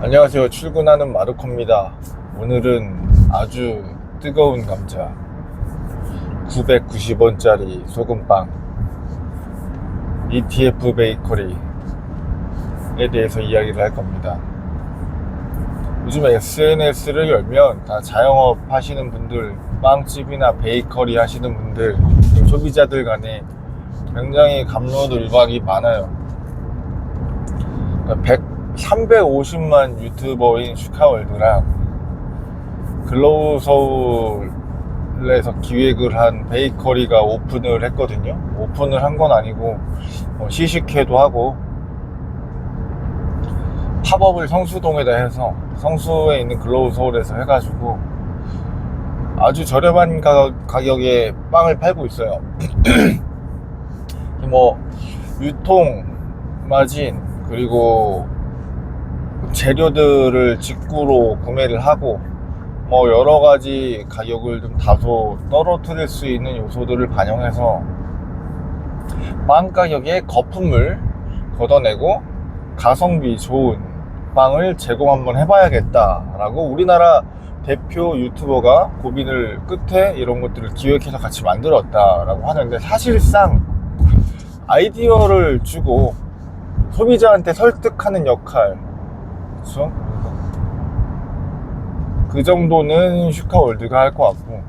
안녕하세요. 출근하는 마르코입니다. 오늘은 아주 뜨거운 감자 990원짜리 소금빵 ETF 베이커리에 대해서 이야기를 할 겁니다. 요즘에 SNS를 열면 다 자영업 하시는 분들, 빵집이나 베이커리 하시는 분들, 소비자들 간에 굉장히 감로들박이 많아요. 그러니까 100, 350만 유튜버인 슈카월드랑 글로우 서울에서 기획을 한 베이커리가 오픈을 했거든요. 오픈을 한 건 아니고 뭐 시식회도 하고 팝업을 성수동에다 해서 성수에 있는 글로우 서울에서 해가지고 아주 저렴한 가격, 가격에 빵을 팔고 있어요. 뭐 유통 마진 그리고 재료들을 직구로 구매를 하고 뭐 여러 가지 가격을 좀 다소 떨어뜨릴 수 있는 요소들을 반영해서 빵 가격에 거품을 걷어내고 가성비 좋은 빵을 제공 한번 해봐야겠다라고 우리나라 대표 유튜버가 고민을 끝에 이런 것들을 기획해서 같이 만들었다라고 하는데 사실상 아이디어를 주고 소비자한테 설득하는 역할 그렇죠? 그 정도는 슈카 월드가 할 것 같고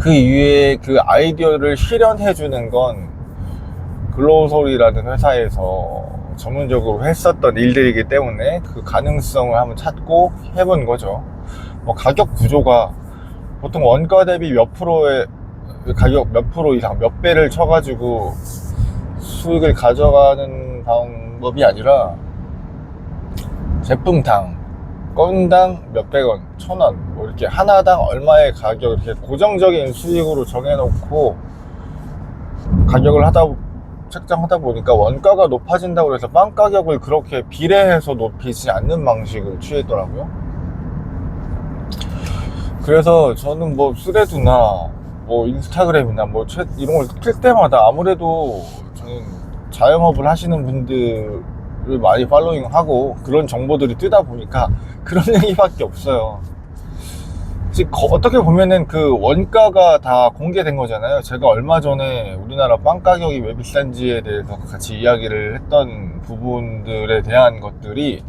그 이후에 그 아이디어를 실현해 주는 건 글로우솔이라는 회사에서 전문적으로 했었던 일들이기 때문에 그 가능성을 한번 찾고 해본 거죠. 뭐 가격 구조가 보통 원가 대비 몇 프로의 가격 몇 프로 이상 몇 배를 쳐가지고 수익을 가져가는 방법이 아니라 제품당 건당 몇백 원, 천 원, 뭐 이렇게 하나당 얼마의 가격 이렇게 고정적인 수익으로 정해놓고 가격을 하다 책정하다 보니까 원가가 높아진다고 해서 빵 가격을 그렇게 비례해서 높이지 않는 방식을 취했더라고요. 그래서 저는 뭐 스레드나 뭐 인스타그램이나 뭐 챗 이런 걸틀 때마다 아무래도 저는 자영업을 하시는 분들 을 많이 팔로잉하고 그런 정보들이 뜨다 보니까 그런 얘기밖에 없어요. 거- 어떻게 보면은 그 원가가 다 공개된 거잖아요. 제가 얼마 전에 우리나라 빵 가격이 왜 비싼지에 대해서 같이 이야기를 했던 부분들에 대한 것들이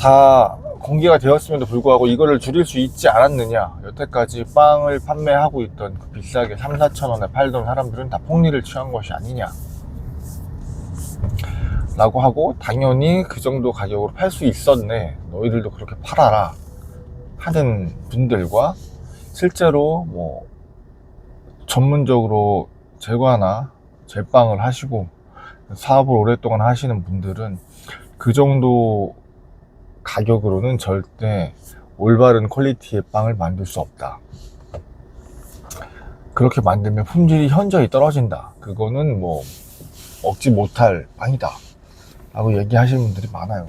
다 공개가 되었음에도 불구하고 이거를 줄일 수 있지 않았느냐. 여태까지 빵을 판매하고 있던 그 비싸게 3, 4천 원에 팔던 사람들은 다 폭리를 취한 것이 아니냐. 라고 하고 당연히 그 정도 가격으로 팔 수 있었네. 너희들도 그렇게 팔아라. 하는 분들과 실제로 뭐 전문적으로 제과나 제빵을 하시고 사업을 오랫동안 하시는 분들은 그 정도 가격으로는 절대 올바른 퀄리티의 빵을 만들 수 없다. 그렇게 만들면 품질이 현저히 떨어진다. 그거는 뭐 먹지 못할 빵이다. 라고 얘기하시는 분들이 많아요.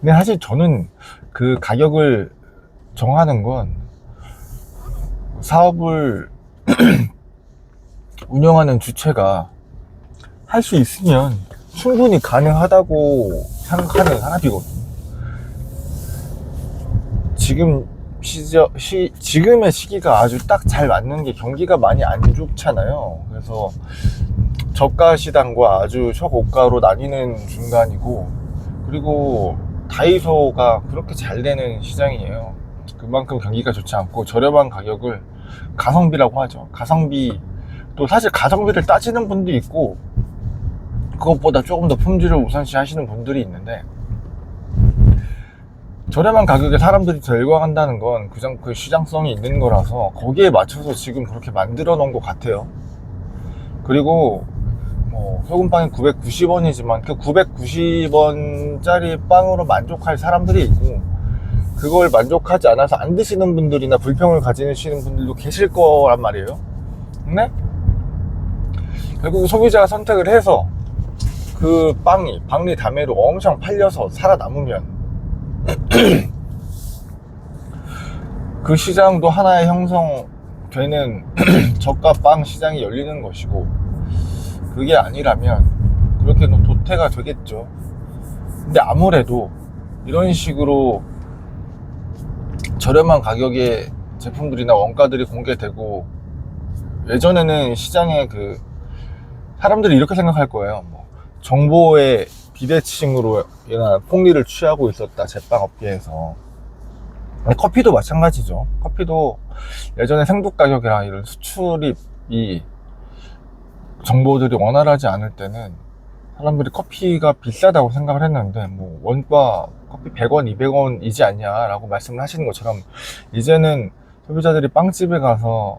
근데 사실 저는 그 가격을 정하는 건 사업을 운영하는 주체가 할 수 있으면 충분히 가능하다고 생각하는 사람이거든요. 지금 시저, 시, 지금의 시기가 아주 딱 잘 맞는 게 경기가 많이 안 좋잖아요. 그래서 저가 시장과 아주 초고가로 나뉘는 중간이고, 그리고 다이소가 그렇게 잘 되는 시장이에요. 그만큼 경기가 좋지 않고 저렴한 가격을 가성비라고 하죠. 가성비, 또 사실 가성비를 따지는 분도 있고, 그것보다 조금 더 품질을 우선시 하시는 분들이 있는데, 저렴한 가격에 사람들이 더 열광한다는 건 그냥 그 시장성이 있는 거라서 거기에 맞춰서 지금 그렇게 만들어 놓은 것 같아요. 그리고 뭐 소금빵이 990원이지만 그 990원짜리 빵으로 만족할 사람들이 있고 그걸 만족하지 않아서 안 드시는 분들이나 불평을 가지시는 분들도 계실 거란 말이에요. 근데 결국 소비자가 선택을 해서 그 빵이 박리 다매로 엄청 팔려서 살아남으면 그 시장도 하나의 형성되는 저가 빵 시장이 열리는 것이고 그게 아니라면 그렇게 도- 도태가 되겠죠. 근데 아무래도 이런 식으로 저렴한 가격의 제품들이나 원가들이 공개되고 예전에는 시장에 그 사람들이 이렇게 생각할 거예요. 뭐 정보의 비대칭으로 이나 폭리를 취하고 있었다 제빵 업계에서 커피도 마찬가지죠. 커피도 예전에 생두 가격이랑 이런 수출입이 정보들이 원활하지 않을 때는 사람들이 커피가 비싸다고 생각을 했는데 뭐 원가 커피 100원, 200원이지 않냐라고 말씀을 하시는 것처럼 이제는 소비자들이 빵집에 가서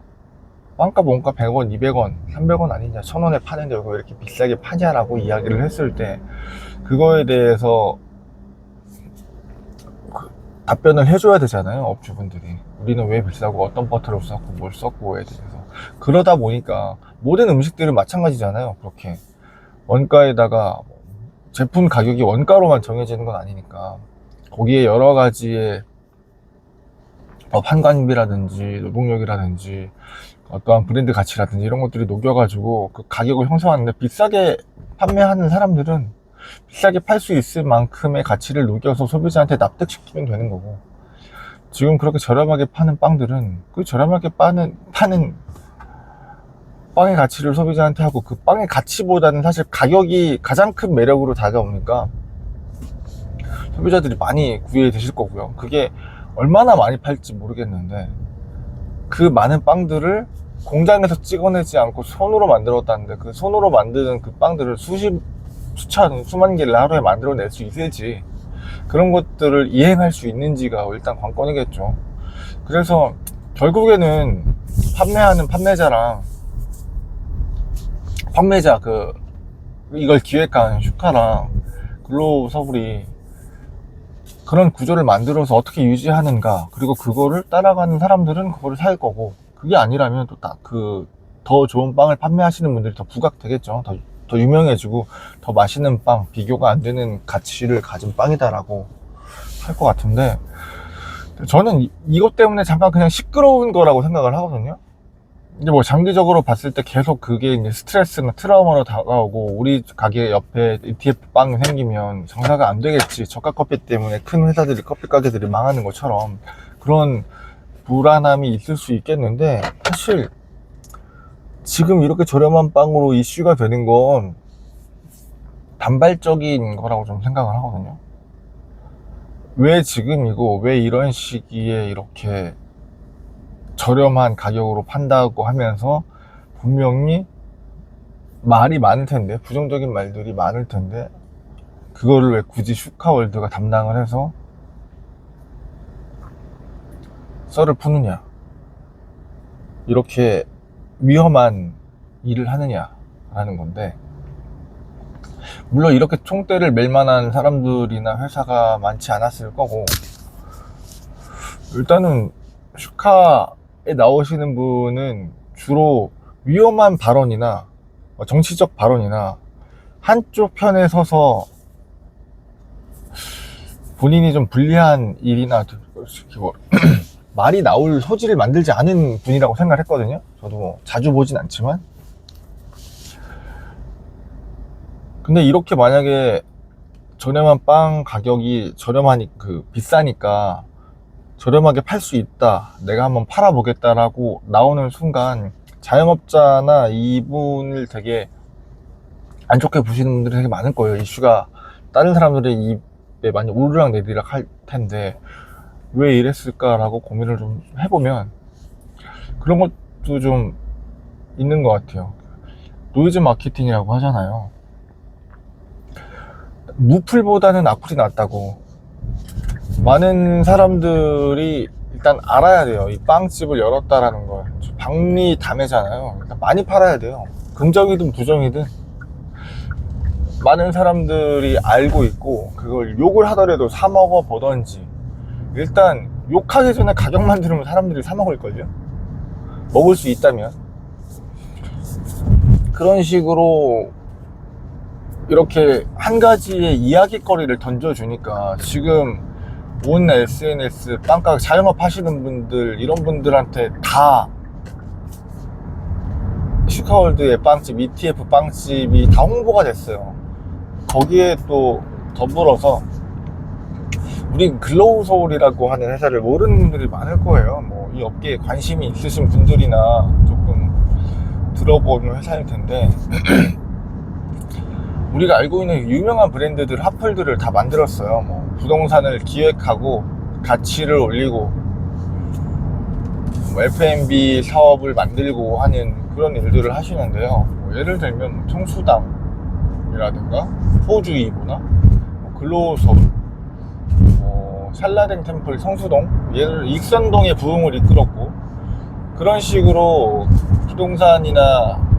빵값 원가 100원, 200원, 300원 아니냐, 1000원에 파는데 왜 이렇게 비싸게 파냐라고 이야기를 했을 때 그거에 대해서 그 답변을 해줘야 되잖아요, 업주분들이. 우리는 왜 비싸고 어떤 버터를 썼고 뭘 썼고에 대해서. 그러다 보니까 모든 음식들은 마찬가지잖아요, 그렇게. 원가에다가 제품 가격이 원가로만 정해지는 건 아니니까 거기에 여러 가지의 어, 판관비라든지 노동력이라든지 어떠한 브랜드 가치라든지 이런 것들이 녹여가지고 그 가격을 형성하는데 비싸게 판매하는 사람들은 비싸게 팔 수 있을 만큼의 가치를 녹여서 소비자한테 납득시키면 되는 거고 지금 그렇게 저렴하게 파는 빵들은 그 저렴하게 파는, 파는 빵의 가치를 소비자한테 하고 그 빵의 가치보다는 사실 가격이 가장 큰 매력으로 다가오니까 소비자들이 많이 구해 드실 거고요. 그게 얼마나 많이 팔지 모르겠는데 그 많은 빵들을 공장에서 찍어내지 않고 손으로 만들었다는데 그 손으로 만드는 그 빵들을 수십, 수천, 수만 개를 하루에 만들어낼 수 있을지 그런 것들을 이행할 수 있는지가 일단 관건이겠죠. 그래서 결국에는 판매하는 판매자랑 판매자 그 이걸 기획한 슈카랑 글로서블이 그런 구조를 만들어서 어떻게 유지하는가 그리고 그거를 따라가는 사람들은 그거를 살 거고 그게 아니라면 또 그 더 좋은 빵을 판매하시는 분들이 더 부각되겠죠. 더, 더 유명해지고 더 맛있는 빵 비교가 안 되는 가치를 가진 빵이다라고 할 것 같은데 저는 이- 이것 때문에 잠깐 그냥 시끄러운 거라고 생각을 하거든요 이제 뭐 장기적으로 봤을 때 계속 그게 이제 스트레스나 트라우마로 다가오고 우리 가게 옆에 ETF 빵이 생기면 장사가 안 되겠지. 저가 커피 때문에 큰 회사들이 커피 가게들이 망하는 것처럼 그런 불안함이 있을 수 있겠는데 사실 지금 이렇게 저렴한 빵으로 이슈가 되는 건 단발적인 거라고 좀 생각을 하거든요. 왜 지금이고 왜 이런 시기에 이렇게 저렴한 가격으로 판다고 하면서 분명히 말이 많을 텐데 부정적인 말들이 많을 텐데 그거를 왜 굳이 슈카월드가 담당을 해서 썰을 푸느냐. 이렇게 위험한 일을 하느냐라는 건데 물론 이렇게 총대를 맬 만한 사람들이나 회사가 많지 않았을 거고 일단은 슈카에 나오시는 분은 주로 위험한 발언이나 어, 정치적 발언이나 한쪽 편에 서서 본인이 좀 불리한 일이나 뭐 말이 나올 소지를 만들지 않은 분이라고 생각을 했거든요. 저도 뭐 자주 보진 않지만. 근데 이렇게 만약에 저렴한 빵 가격이 저렴하니 그 비싸니까 저렴하게 팔 수 있다. 내가 한번 팔아보겠다라고 나오는 순간 자영업자나 이분을 되게 안 좋게 보시는 분들이 되게 많을 거예요. 이슈가 다른 사람들의 입에 많이 오르락 내리락 할 텐데 왜 이랬을까라고 고민을 좀 해보면 그런 것도 좀 있는 것 같아요. 노이즈 마케팅이라고 하잖아요. 무풀보다는 악플이 낫다고 많은 사람들이 일단 알아야 돼요. 이 빵집을 열었다라는 걸. 박리 담회잖아요. 많이 팔아야 돼요. 긍정이든 부정이든 많은 사람들이 알고 있고 그걸 욕을 하더라도 사 먹어 보던지 일단 욕하기 전에 가격만 들으면 사람들이 사 먹을걸요. 먹을 수 있다면 그런 식으로 이렇게 한 가지의 이야기거리를 던져주니까 지금 온 SNS 빵가게 자영업 하시는 분들 이런 분들한테 다 슈카월드의 빵집, ETF 빵집이 다 홍보가 됐어요. 거기에 또 더불어서 우리 글로우 소울이라고 하는 회사를 모르는 분들이 많을 거예요. 뭐 이 업계에 관심이 있으신 분들이나 조금 들어보는 회사일 텐데 우리가 알고 있는 유명한 브랜드들 핫플들을 다 만들었어요. 뭐 부동산을 기획하고 가치를 올리고 뭐 F&B 사업을 만들고 하는 그런 일들을 하시는데요. 뭐 예를 들면 청수담이라든가 호주이보나 뭐 글로우소울 뭐 샬라덴 템플 성수동 얘를 익선동의 부흥을 이끌었고 그런 식으로 부동산이나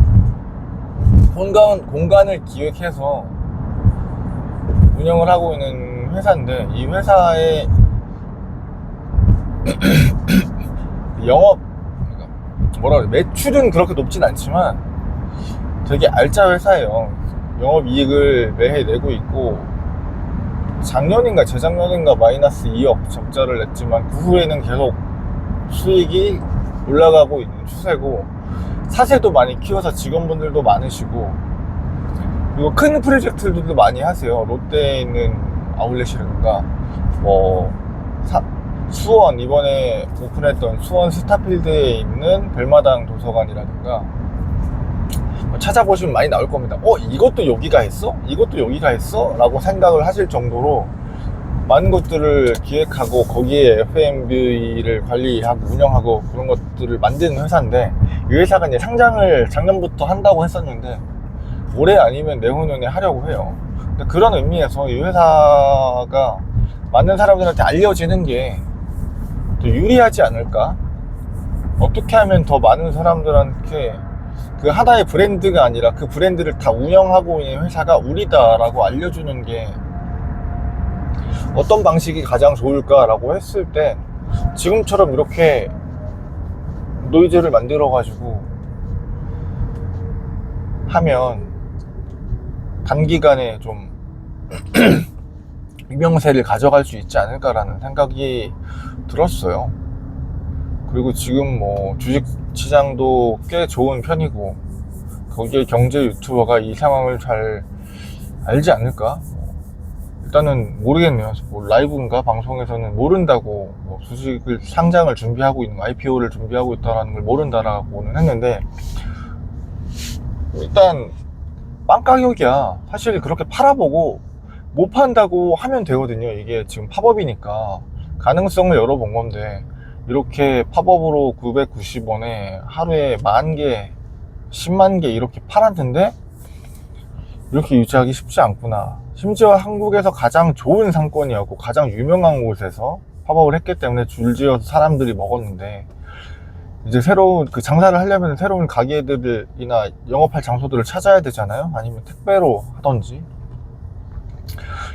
공간, 공간을 기획해서 운영을 하고 있는 회사인데 이 회사의 영업 뭐라 그래 매출은 그렇게 높진 않지만 되게 알짜 회사예요. 영업 이익을 매해 내고 있고 작년인가 재작년인가 마이너스 2억 적자를 냈지만 그 후에는 계속 수익이 올라가고 있는 추세고 사세도 많이 키워서 직원분들도 많으시고 그리고 큰 프로젝트들도 많이 하세요 롯데에 있는 아울렛이라든가 뭐 사- 수원 이번에 오픈했던 수원 스타필드에 있는 별마당 도서관이라든가 뭐 찾아보시면 많이 나올 겁니다. 어, 이것도 여기가 했어? 이것도 여기가 했어? 라고 생각을 하실 정도로 많은 것들을 기획하고 거기에 F&B를 관리하고 운영하고 그런 것들을 만드는 회사인데 이 회사가 이제 상장을 작년부터 한다고 했었는데 올해 아니면 내후년에 하려고 해요. 그런 의미에서 이 회사가 많은 사람들한테 알려지는 게 더 유리하지 않을까? 어떻게 하면 더 많은 사람들한테 그 하나의 브랜드가 아니라 그 브랜드를 다 운영하고 있는 회사가 우리다라고 알려주는 게 어떤 방식이 가장 좋을까라고 했을 때 지금처럼 이렇게 노이즈를 만들어 가지고 하면 단기간에 좀 유명세를 가져갈 수 있지 않을까라는 생각이 들었어요. 그리고 지금 뭐 주식 시장도 꽤 좋은 편이고 거기에 경제 유튜버가 이 상황을 잘 알지 않을까? 일단은 모르겠네요. 뭐 라이브인가 방송에서는 모른다고 뭐 주식을 상장을 준비하고 있는 IPO를 준비하고 있다라는 걸 모른다라고는 했는데 일단 빵 가격이야. 사실 그렇게 팔아보고 못 판다고 하면 되거든요. 이게 지금 팝업이니까 가능성을 열어본 건데 이렇게 팝업으로 990원에 하루에 만 개, 10만 개 이렇게 팔았는데 이렇게 유지하기 쉽지 않구나. 심지어 한국에서 가장 좋은 상권이었고 가장 유명한 곳에서 팝업을 했기 때문에 줄지어서 사람들이 먹었는데 이제 새로운 그 장사를 하려면 새로운 가게들이나 영업할 장소들을 찾아야 되잖아요. 아니면 택배로 하던지.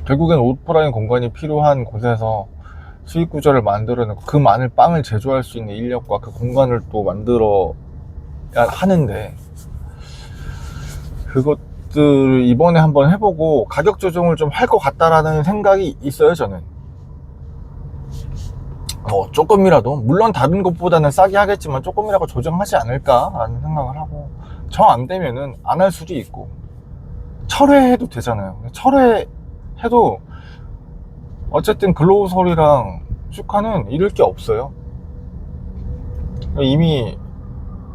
결국엔 오프라인 공간이 필요한 곳에서 수익 구조를 만들어내고 그 많은 빵을 제조할 수 있는 인력과 그 공간을 또 만들어야 하는데 그것 들을 이번에 한번 해보고 가격 조정을 좀 할 것 같다라는 생각이 있어요 저는 뭐 조금이라도 물론 다른 것보다는 싸게 하겠지만 조금이라도 조정하지 않을까라는 생각을 하고 정안 되면은 안 할 수도 있고 철회해도 되잖아요 철회해도 어쨌든 글로우솔이랑 슈카는 잃을 게 없어요. 이미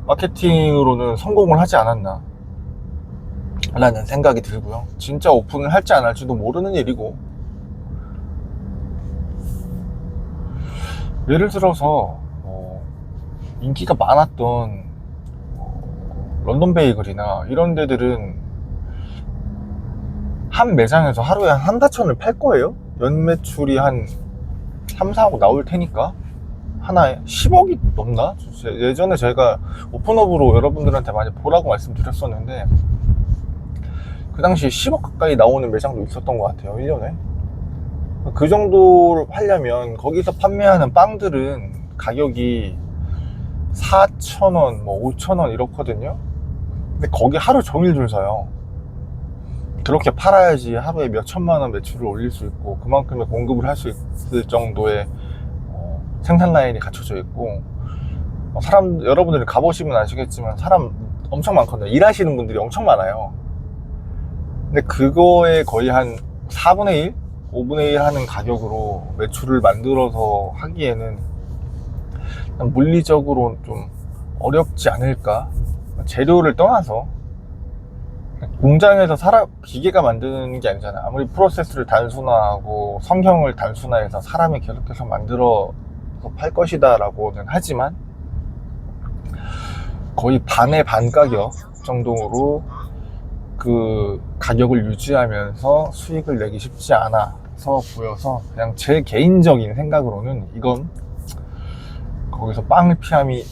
마케팅으로는 성공을 하지 않았나. 라는 생각이 들고요. 진짜 오픈을 할지 안 할지도 모르는 일이고. 예를 들어서, 어, 인기가 많았던 어, 런던 베이글이나 이런 데들은 한 매장에서 하루에 한 한다천을 팔 거예요? 연매출이 한 3, 4억 나올 테니까 하나에 10억이 넘나? 제- 예전에 제가 오픈업으로 여러분들한테 많이 보라고 말씀드렸었는데 그 당시 10억 가까이 나오는 매장도 있었던 것 같아요 1년에. 그 정도를 하려면 거기서 판매하는 빵들은 가격이 4,000원, 뭐 5,000원 이렇거든요. 근데 거기 하루 종일 줄 서요. 그렇게 팔아야지 하루에 몇 천만 원 매출을 올릴 수 있고 그만큼의 공급을 할 수 있을 정도의 어, 생산 라인이 갖춰져 있고 어, 사람 여러분들이 가보시면 아시겠지만 사람 엄청 많거든요. 일하시는 분들이 엄청 많아요 근데 그거에 거의 한 4분의 1? 5분의 1 하는 가격으로 매출을 만들어서 하기에는 난 물리적으로 좀 어렵지 않을까 재료를 떠나서 공장에서 사람 기계가 만드는 게 아니잖아 아무리 프로세스를 단순화하고 성형을 단순화해서 사람이 계속해서 만들어서 팔 것이다 라고는 하지만 거의 반의 반 가격 정도로 그 가격을 유지하면서 수익을 내기 쉽지 않아서 보여서 그냥 제 개인적인 생각으로는 이건 거기서 빵을 피함이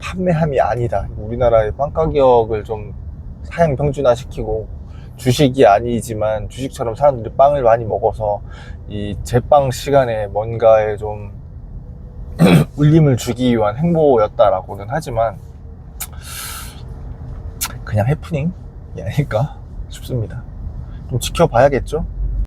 판매함이 아니다. 우리나라의 빵 가격을 좀 사양 평준화 시키고 주식이 아니지만 주식처럼 사람들이 빵을 많이 먹어서 이 제빵 시간에 뭔가에 좀 울림을 주기 위한 행보였다라고는 하지만 그냥 해프닝이 아닐까 싶습니다. 좀 지켜봐야겠죠?